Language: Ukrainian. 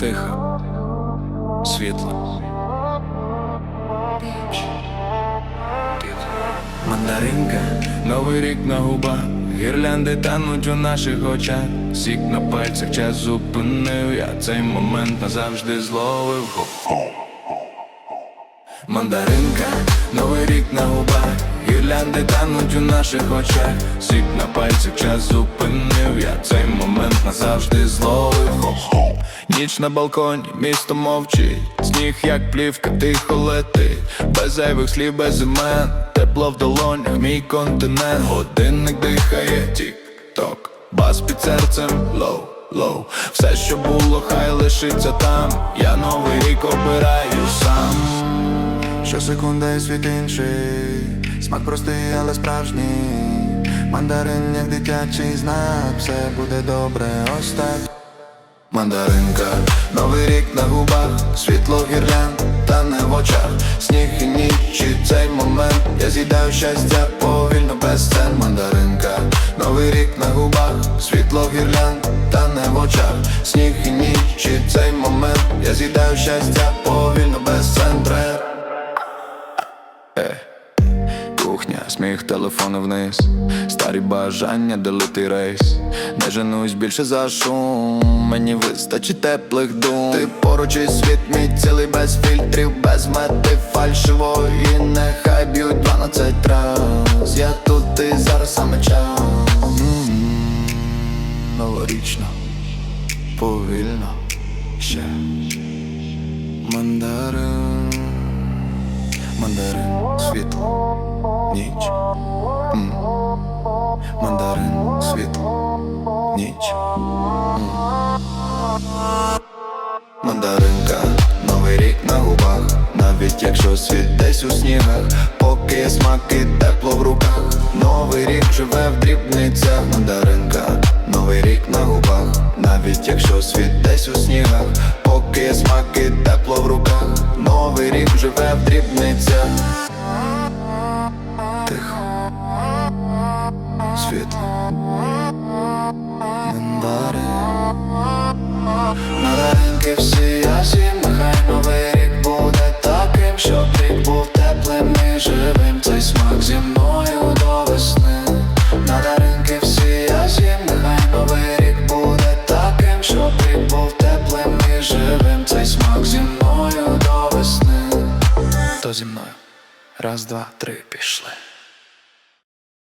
тихо, світло. Мандаринка, новий рік на губах, гірлянди тануть у наших очах, сік на пальцях час зупинив, я цей момент назавжди зловив. Мандаринка, новий рік на губах, гірлянди тануть у наших очах, сік на пальцях час зупинив, я цей момент назавжди зловив. Ніч на балконі, місто мовчить, сніг як плівка, тихо летить, без зайвих слів, без імен, тепло в долонях, мій континент, годинник дихає, тік-ток, бас під серцем, лоу, лоу, все, що було, хай лишиться там, я новий рік обираю сам. Щосекунда і світ інший, смак простий, але справжній. Мандарин, як дитячий знак, все буде добре, ось так. Мандаринка, новий рік на губах, світло гірлянд, та не в очах, сніг і ніч, і цей момент, я з'їдаю щастя повільно без сцен Мандаринка, новий рік на губах, світло гірлянд, та не в очах, сніг і ніч, і цей момент, я з'їдаю щастя повільно без сцен Трек. Кухня, сміх, телефони вниз, старі бажання делити рейс. Не женусь більше за шум, мені вистачить теплих дум. Ти поруч і світ мій цілий без фільтрів, без мети фальшивої. Нехай б'ють 12 раз. Я тут і зараз саме час. Новорічно, повільно ще мандарин. Мандарин, світло, ніч. М. Мандарин, світло, ніч. М. Мандаринка, новий рік на губах, навіть якщо світ десь у снігах, поки є смак тепло в руках. Новий рік живе в дрібницях, мандаринка, новий рік на губах, навіть якщо світ десь у снігах, поки є смак тепло в руках. Новий рік живе в дрібницях. Зі мною. Раз, два, три, пішли.